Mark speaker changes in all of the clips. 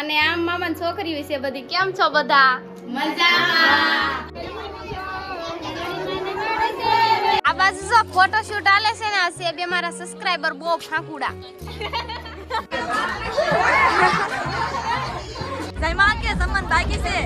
Speaker 1: અને આમ મામા છોકરી વિશે બધી. કેમ છો બધા? મજામાં. આ બાજુ જો ફોટોશૂટ આલે છે ને આ છે બે મારા સબસ્ક્રાઇબર બહુ ફાંકુડા.
Speaker 2: જયમાં કે સમન બાકી છે?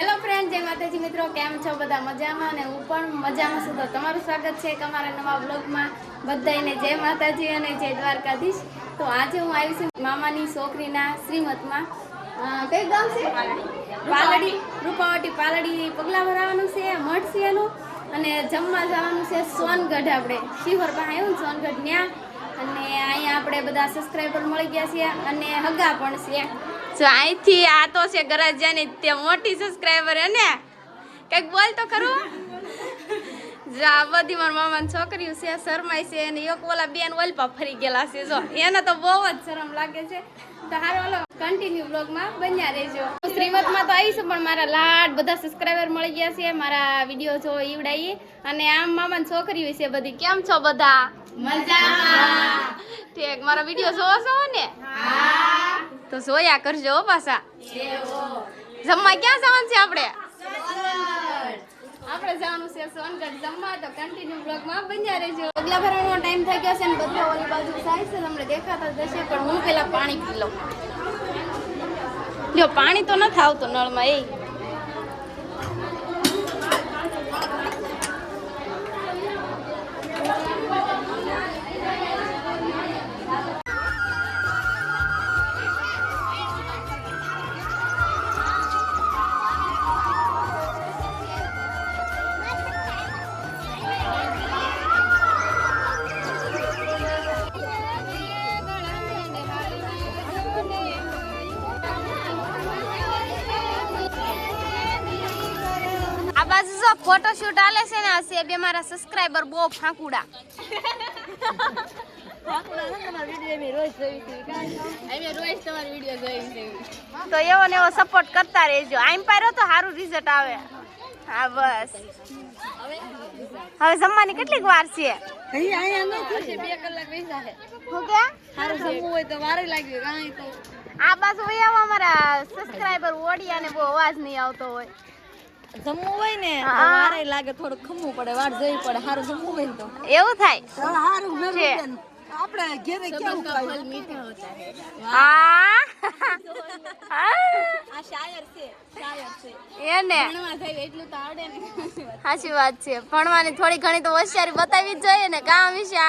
Speaker 1: હેલો ફ્રેન્ડ જય માતાજી મિત્રો કેમ છો બધા? મજામાં અને હું પણ મજામાં છું. તો તમારું સ્વાગત છે એક અમારા નવા બ્લોગમાં બધાને જય માતાજી અને જય દ્વારકાધીશ. તો આજે હું આવી છું મામાની છોકરીના શ્રીમતમાં. કઈ ગામ છે? પાલડી. રૂપાવટી. પાલડી પગલા ભરાવાનું છે મઠ છે એનું અને જમવા જવાનું છે સોનગઢ આપણે. શિહોર પાસે આવ્યું સોનગઢ ત્યાં અને અહીંયા આપણે બધા સબસ્ક્રાઈબર મળી ગયા છે અને હગા પણ છે. જો અહીંથી આ તો છે ગરાજાની તે મોટી સબસ્ક્રાઈબર હે ને? કંઈક બોલ તો ખરું. જો આ બધી મારા મામાની છોકરીઓ છે શરમાય છે અને એક ઓલા બેન ઓલપા ફરી ગયેલા છે જો. એને તો બહુ જ શરમ લાગે છે. તો હારો ઓલો કન્ટિન્યુ બ્લોગમાં બન્યા રહેજો. શ્રીમતમાં તો આવીશું પણ મારા લાડ બધા સબસ્ક્રાઈબર મળી ગયા છે મારા વીડિયો જો ઈવડાઈએ. અને આમ મામાની છોકરીઓ છે બધી. કેમ છો બધા? મજામાં. ઠીક મારા વીડિયો જોવો છો ને? તો જોયા કરજો પાછા. જમવા ક્યાં જવાનું છે આપણે? આપણે જવાનું છે સોનગઢ જમવા, તો કન્ટિન્યુ બ્લોગમાં બન્યા રહેજો. પગલા ભરવાનો ટાઈમ થઈ ગયો છે ને બધા ઓલી બાજુ જાય છે તમને દેખાતા જશે પણ હું પેલા પાણી પી લઉં. લ્યો, પાણી તો નથી આવતું નળમાં, એ. બાજુ જો ફોટોશૂટ આલે છે ને, આ બે મારા સબસ્ક્રાઇબર બહુ ફાંકુડા. તો એવો ને એવો સપોર્ટ કરતા રહેજો. આઈમ પારો તો સારું રિઝલ્ટ આવે. હા, બસ. હવે જમવાની કેટલીક વાર છે? આ બાજુ અમારા સબસ્ક્રાઇબર ઓડિયા ને બહુ અવાજ નહીં આવતો હોય.
Speaker 2: જમવું હોય ને તો લાગે થોડું ખમવું પડે વાટ જોવી પડે સારું જમવું હોય તો.
Speaker 1: એવું થાય? છે.
Speaker 2: આપણે ઘેરે કેવું ખાય?
Speaker 1: આ
Speaker 2: આ શાયર છે શાયર છે.
Speaker 1: એને? સાચી વાત છે. ભણવાની થોડી ઘણી તો હોશિયારી બતાવી જ જોઈએ ને કામ વિશે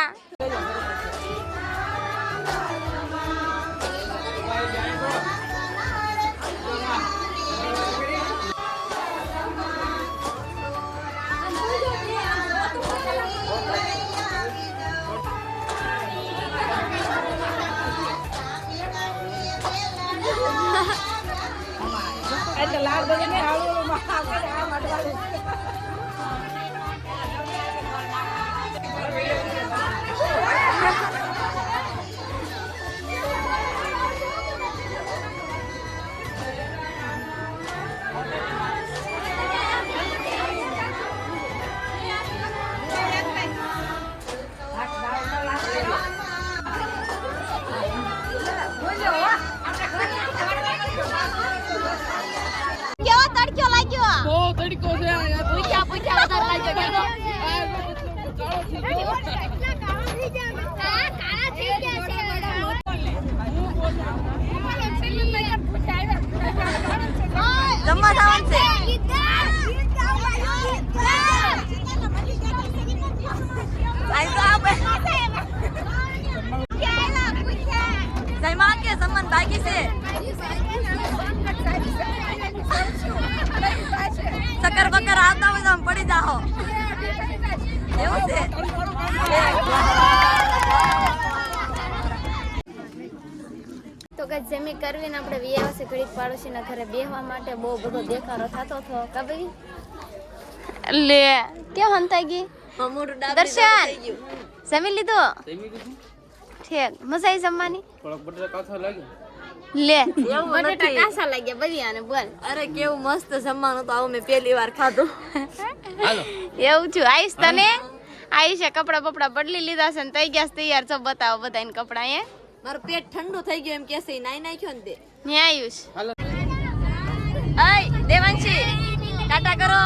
Speaker 1: આ. કેવો
Speaker 2: બાકી છે ચક્કર બક્કર આવતા હોય તો આમ પડી જાઓ એવું છે
Speaker 1: તો કે જમી કરવીને આપણે વિયાવસે ઘડીક પાડોશીના ઘરે બેહવા માટે બહુ બધો દેખારો થતો હતો. કબી લે. કેમ હંતાઈ ગઈ દર્શન! જમી લીધું? ઠીક. મજા આવી જમવાની? લે. બટાટા કાસા લાગ્યા બરિયાને બોલ.
Speaker 2: અરે કેવું મસ્ત જમવાનું તો આવું મેં પહેલી વાર ખાધું.
Speaker 1: એવું છું. આઈશ તને? આઈશે કપડા બપડા બદલી લીધા છે ને તૈ ગયા તૈયાર. છો બતાવો બધાને કપડા એ
Speaker 2: મારું પેટ ઠંડુ થઈ ગયું એમ કેસે નાઈ નાખ્યો ને તે.
Speaker 1: ન્યા આવ્યું છે. અય દેવાંશી ટાટા કરો.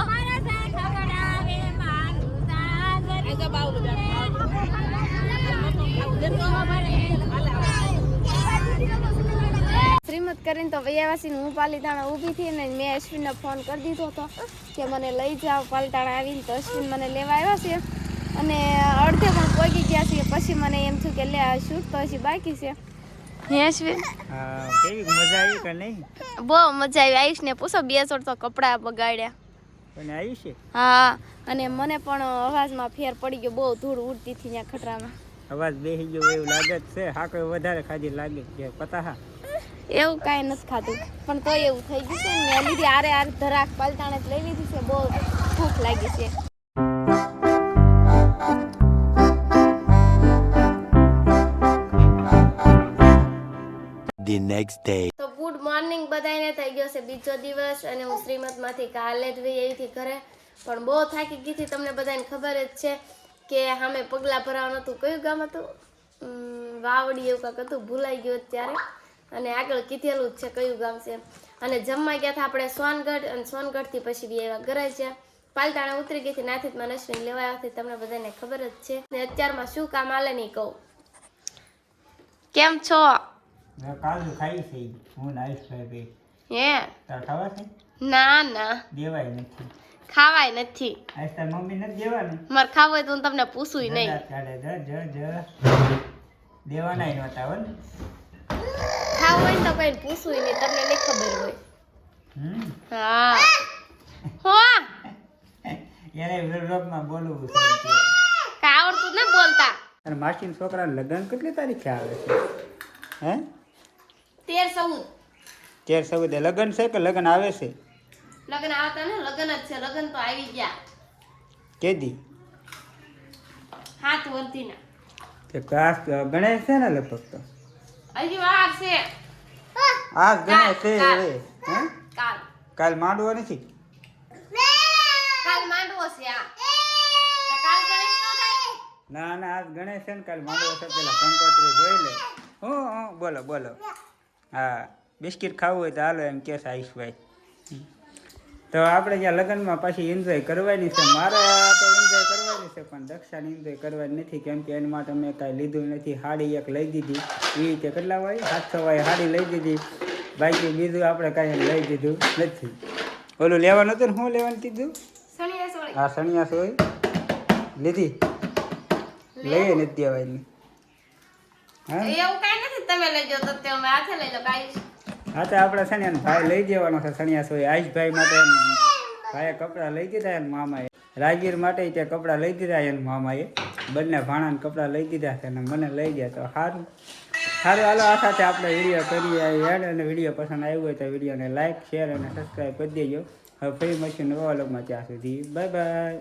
Speaker 1: શ્રીમત કરીને તો વૈયાવાસી હું પાલીતાણા ઊભી થઈ ને મેં અશ્વિનને ફોન કરી દીધો હતો કે મને લઈ જાઓ. પાલીતાણા આવીને તો અશ્વિન મને લેવા આવ્યા છે. અને અડધે પણ પહોંચી ગયા છે. પછી મને એમ થયું કે લે આ શૂટ તો હજી બાકી છે. હે અશ્વિન?
Speaker 3: હા કેવી? મજા આવી કે નહીં?
Speaker 1: બહુ મજા આવી. આવીશ ને પૂછો બે તો કપડાં બગાડ્યા.
Speaker 3: અને આવી
Speaker 1: હા અને મને પણ અવાજમાં ફેર પડી ગયો. બહુ ધૂળ ઉડતી હતી ત્યાં ખટરામાં.
Speaker 3: અવાજ બેસી ગયો એવું લાગે છે. હા કોઈ વધારે ખાધી લાગે કે પતા હા
Speaker 1: એવું કાંઈ નથી ખાતું પણ તો એવું થઈ ગયું છે. મેં લીધી આરે આરે ધરાક પલટાણે જ લઈ લીધી છે. બહુ ભૂખ લાગી છે.
Speaker 4: The next day.
Speaker 1: તો ગુડ મોર્નિંગ બધાને થઈ ગયો છે બીજો દિવસ અને હું શ્રીમતમાંથી કાલે જ વહી આવી હતી ઘરે. પણ બહુ થાકી ગઈ હતી. તમને બધાને ખબર જ છે કે સામે પગલાં ભરાવાનું હતું. કયું ગામ હતું? વાવડી એવું કાંક હતું. ભૂલાઈ ગયું અત્યારે. અને આગળ કીધેલું જ છે કયું ગામ છે. અને જમવા ગયા હતા આપણે સોનગઢ અને સોનગઢથી પછી બી એવા ઘરે છે. પાલતાણા ઉતરી ગઈ હતી નાથી મને અશ્વિન લેવા આવ્યા હતી તમને બધાને ખબર જ છે. ને અત્યારમાં શું કામ આલે નહીં કહું. કેમ છો?
Speaker 3: મેં કાજુ ખાઈ છે હું નાઈસ ભાઈ બે.
Speaker 1: હે?
Speaker 3: તાર ખાવા છે?
Speaker 1: ના ના.
Speaker 3: દેવાય નથી.
Speaker 1: ખાવાય નથી.
Speaker 3: આજ તાર મમ્મી નથી દેવાની?
Speaker 1: મારે ખાવું હોય તો હું તમને પૂછું નહીં.
Speaker 3: ચાલે જ જ જ દેવાના નહોતા હો ને?
Speaker 1: ખાવું હોય ને તો કોઈ પૂછું નહીં તમને નહીં ખબર હોય. હા. હો!
Speaker 3: એને વિરોધમાં બોલવું કે.
Speaker 1: આવડતું જ બોલતા.
Speaker 3: અને માસીના છોકરા લગ્ન કેટલી તારીખે આવે છે? હે?
Speaker 1: તેર ચૌદ.
Speaker 3: તેર સૌદે લગ્ન છે કે લગ્ન આવે છે?
Speaker 1: લગ્ન આવતા ને લગ્ન જ છે લગ્ન તો આવી ગયા.
Speaker 3: કેદી?
Speaker 1: હાથ વર્તીના
Speaker 3: તે ક્લાસ ગણે છે ને લગભગ તો?
Speaker 1: હજી વાર છે.
Speaker 3: આ ગણેશ છે
Speaker 1: કાલ.
Speaker 3: હવે
Speaker 1: કાલ.
Speaker 3: કાલ માંડવો નથી?
Speaker 1: કાલ માંડવો છે આ કાલ ગણેશ નો થાય?
Speaker 3: ના ના આજ ગણેશ છે ને કાલ માંડવો છે. પેલા કંકોત્રી જોઈ લે. હું હું બોલો બોલો. હા બિસ્કિટ ખાવું હોય તો હાલો એમ કે આઈશ હમ. તો આપણે ત્યાં લગ્નમાં પાછી એન્જોય કરવાની છે. મારે તો એન્જોય કરવાની છે પણ દક્ષાને એન્જોય કરવાની નથી કેમ કે એના માટે મેં કાંઈ લીધું નથી. સાડી એક લઈ દીધી. એ રીતે કેટલા વાય સાતસો વાય સાડી લઈ દીધી. બાકી બીજું આપણે કાંઈ લઈ દીધું નથી. ઓલું લેવાનું હતું ને શું લેવાનું કીધું?
Speaker 1: સણિયા સોળી
Speaker 3: સણિયાસ હોય. લીધી? લઈએ નથી દેવાની હા?
Speaker 1: એવું કાંઈ નથી તમે લઈ જાઓ તો તમે હાથે લઈ લો કાંઈ
Speaker 3: હા, તો આપણે છે ભાઈ લઈ જવાનો છે સણિયા હોય આયુષભાઈ માટે ભાઈએ કપડાં લઈ દીધા એને મામાએ. રાજવીર માટે તે કપડાં લઈ દીધા એને મામાએ. બંને ભાણાને કપડાં લઈ દીધા છે અને મને લઈ ગયા. તો સારું સારું હાલો, આ સાથે આપણે વીડિયો કરીએ. એડ અને વીડિયો પસંદ આવ્યો હોય તો વિડીયોને લાઇક શેર અને સબસ્ક્રાઈબ કરી દેજો. હવે ફરી મળશું નવા વ્લોગમાં ત્યાં સુધી. Bye bye.